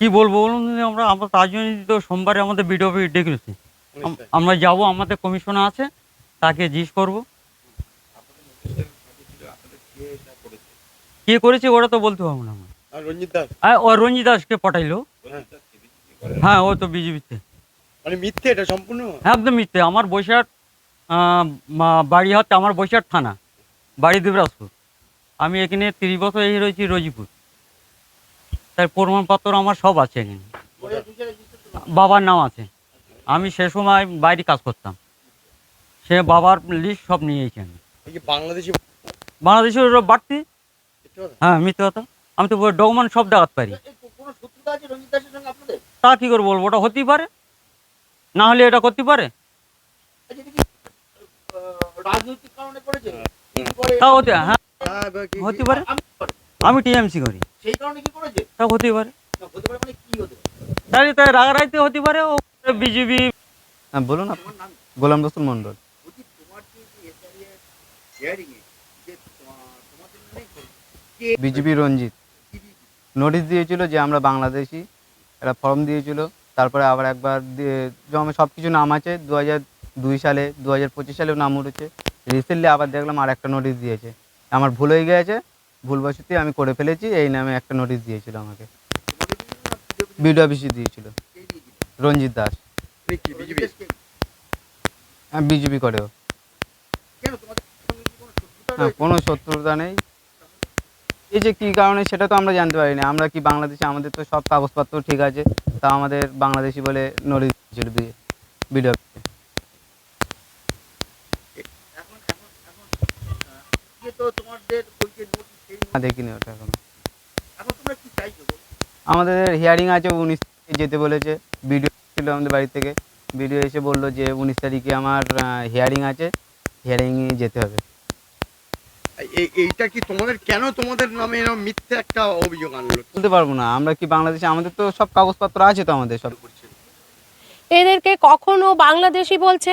কি বলব বলুন আমরা আমরা তার জন্য তো সোমবারে আমাদের বিডিও ডেকেছি আম- আমরা যাব আমাদের কমিশন আছে তাকে জিজ্ঞেস করব। কে করেছে ওরা তো বলতে পারব না ও রঞ্জিত দাসকে পাঠাইলো। হ্যাঁ। হ্যাঁ ও তো বিজেপিতে মানে মিথ্যে এটা সম্পূর্ণ? একদম মিথ্যে। আমার বৈশাখ বাড়ি হচ্ছে আমার বৈশাখ থানা বাড়ি দেবরাজপুর। আমি এখানে তিরিশ বছর এই রয়েছি রোজিপুর। তাই প্রমাণপত্র আমার সব আছে এখানে। বাবার নাম আছে। আমি সে সময় বাইরে কাজ করতাম। সে বাবার লিস্ট সব নিয়েছি আমি বাংলাদেশি বাংলাদেশের ওরা বাড়তি? হ্যাঁ মিথ্যে কথা। আমি তো ডকুমেন্ট সব দেখাতে পারি। তা কী করে বলব? ওটা হতেই পারে। না হলে এটা করতে পারে? তা হতে হ্যাঁ হ্যাঁ, হতে পারে? আমি টিএমসি করি। সেই কারণে কি করেছে? তা হতেই পারে। হতে পারে মানে কি হতে পারে? তাই তাই রাগারাইতে হতে পারে ও বিজেপি হ্যাঁ বলুন গোলাম রসুল মন্ডল বিজেপি রঞ্জিত। নোটিশ দিয়েছিল যে আমরা বাংলাদেশি একটা ফর্ম দিয়েছিল। তারপরে আবার একবার দিয়ে জমে সব কিছু নাম আছে দু হাজার দুই সালে দু হাজার পঁচিশ সালেও নাম উঠেছে। রিসেন্টলি আবার দেখলাম আর একটা নোটিশ দিয়েছে। আমার ভুল হয়ে গেছে ভুলবশতই আমি করে ফেলেছি, এই নামে একটা নোটিশ দিয়েছিল আমাকে। বিডিও অফিসে দিয়েছিল। রঞ্জিত দাস। হ্যাঁ বিজেপি করেও হ্যাঁ কোনো শত্রুতা নেই। এই যে কী কারণে সেটা তো আমরা জানতে পারি না আমরা কি বাংলাদেশে, আমাদের তো সব কাগজপত্র ঠিক আছে তা আমাদের বাংলাদেশি বলে নোটিশ দিয়েছিল বিডিও অফিসে এখন এখন এখন আহ, যে তো তোমাদের ওই যে নোটিশ সেই না notice- দেখিনি ওটা এখন। এখন তোমরা কি চাইছো আমাদের হিয়ারিং আছে উনিশ তারিখে যেতে বলেছে। ভিডিও ছিল আমাদের বাড়ি থেকে। ভিডিও এসে বলল যে উনিশ তারিখে আমার হিয়ারিং আছে হিয়ারিংয়ে যেতে হবে। এইটা কি তোমাদের কেন তোমাদের নামে এরকম মিথ্যে একটা অভিযোগ আনলো? বলতে পারব না। আমরা কি বাংলাদেশে আমাদের তো সব কাগজপত্র আছে তো আমাদের সব। এদেরকে কখনো বাংলাদেশি বলছে?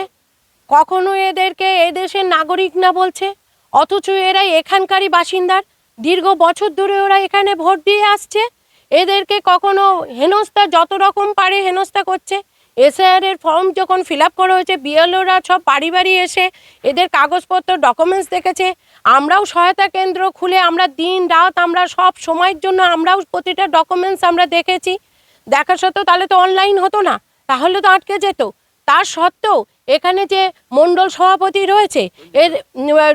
কখনো এদেরকে এদেশের নাগরিক না বলছে? অথচ এরা এখানকারই বাসিন্দার? দীর্ঘ বছর ধরে ওরা এখানে ভোট দিয়ে আসছে। এদেরকে কখনো হেনস্থা যত রকম পারে হেনস্থা করছে। এসআর এর ফর্ম যখন ফিল আপ করা হয়েছে, বিএলওরা সব বাড়ি বাড়ি এসে এদের কাগজপত্র ডকুমেন্টস দেখেছে। আমরাও সহায়তা কেন্দ্র খুলে আমরা দিন রাত আমরা সব সময়ের জন্য আমরাও প্রতিটা ডকুমেন্টস আমরা দেখেছি। দেখা সত্ত্বেও তাহলে তো অনলাইন হতো না। তাহলে তো আটকে যেত। তার সত্ত্বেও এখানে যে মণ্ডল সভাপতি রয়েছে, এর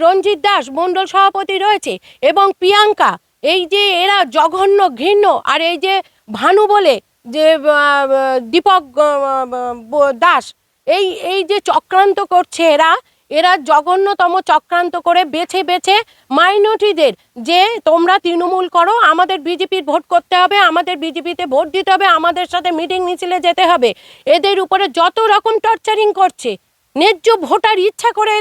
রঞ্জিত দাস মণ্ডল সভাপতি রয়েছে এবং প্রিয়াঙ্কা, এই যে এরা জঘন্য, ঘৃণ্য, আর এই যে ভানু বলে যে দীপক দাস, এই এই যে চক্রান্ত করছে এরা এরা জঘন্যতম চক্রান্ত করে বেছে বেছে মাইনরিটিদের যে তোমরা তৃণমূল করো, আমাদের বিজেপির ভোট করতে হবে, আমাদের বিজেপিতে ভোট দিতে হবে, আমাদের সাথে মিটিং মিছিলে যেতে হবে। এদের উপরে যত রকম টর্চারিং করছে, ন্যায্য ভোটার ইচ্ছা করে